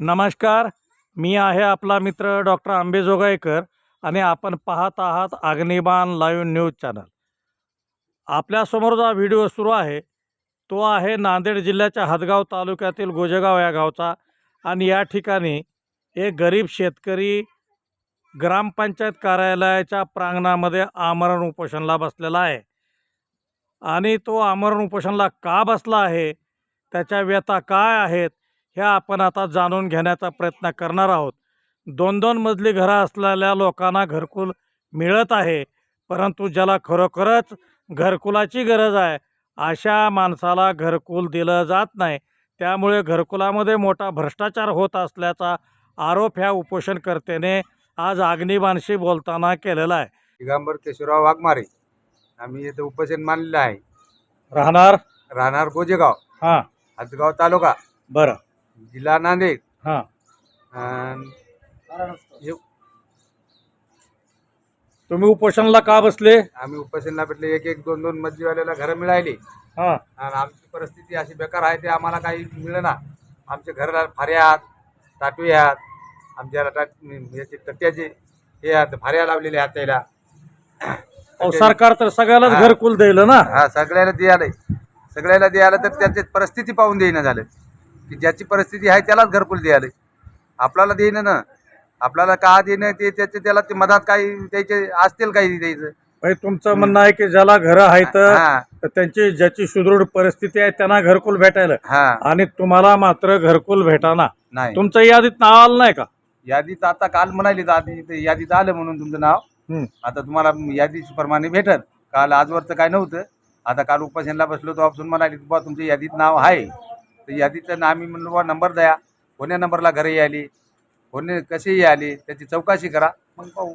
नमस्कार मी आहे आपला मित्र डॉक्टर आंबेजोगाईकर आणि आपण पाहत आहात अग्निबाण लाईव्ह न्यूज चॅनल. आपल्यासमोर जो व्हिडिओ सुरू आहे तो आहे नांदेड जिल्ह्याच्या हदगाव तालुक्यातील गोजेगाव या गावचा आणि या ठिकाणी एक गरीब शेतकरी ग्रामपंचायत कार्यालयाच्या प्रांगणामध्ये आमरण उपोषणला बसलेला आहे. आणि तो आमरण उपोषणला का बसला आहे? त्याच्या व्यथा काय आहेत? ह्या आपण आता जाणून घेण्याचा प्रयत्न करणार आहोत. दोन दोन मजली घरं असलेल्या लोकांना घरकुल मिळत आहे परंतु ज्याला खरोखरच घरकुलाची गरज आहे अशा माणसाला घरकुल दिलं जात नाही. त्यामुळे घरकुलामध्ये मोठा भ्रष्टाचार होत असल्याचा आरोप ह्या उपोषणकर्त्याने आज अग्निबाणशी बोलताना केलेला आहे. दिगंबर केशवराव वाघमारे आम्ही इथं उपोषण मानलेलं आहे. राहणार? राहणार गोजेगाव हां. हदगाव तालुका. बरं. जिल्हा नांदेड. हां. अन् हे- तुम्ही उपोषणला का बसले? आम्ही उपोषणला भेटले. एक एक दोन दोन मजलीवाल्याला घरं मिळाली. हां. आणि आमची परिस्थिती अशी बेकार आहे ते आम्हाला काही मिळेना. आमच्या घराला फाऱ्यात ताटव्यात आमच्या टाट याचे टप्प्याचे हे आहेत फाऱ्या लावलेल्या आहेत त्याला. अहो सरकार तर सगळ्यालाच. घरकुल द्यायला ना? हा सगळ्याला द्यायला सगळ्याला द्यायला तर त्याची परिस्थिती पाहून देईना झालं. की ज्याची परिस्थिती आहे त्यालाच घरकुल द्यायला. आपल्याला देईन ना. आपल्याला का देणं ते त्याचे त्याला ते मधात काही त्याचे असतील काही द्यायचं. म्हणजे तुमचं म्हणणं आहे की ज्याला घरं आहेत हा. तर त्यांची ज्याची सुदृढ परिस्थिती आहे त्यांना घरकुल भेटायला. हा. आणि तुम्हाला मात्र घरकुल भेटाना. नाही. तुमचं यादीत नाव आलं नाही का? यादीत आता काल म्हणाली तर आधी ते यादीत आलं म्हणून तुमचं नाव. हं. आता तुम्हाला यादीच्या प्रमाणे भेटल. काल आजवरचं काय नव्हतं. आता काल उपासनला बसलो तो ऑप्शन म्हणाली बा तुमच्या यादीत नाव आहे. तर यादीचं ना आम्ही म्हणलो बा नंबर द्या. कोण्या नंबरला घरं यायली कोणी कसेही आली. त्याची चौकशी करा. मग पाहू.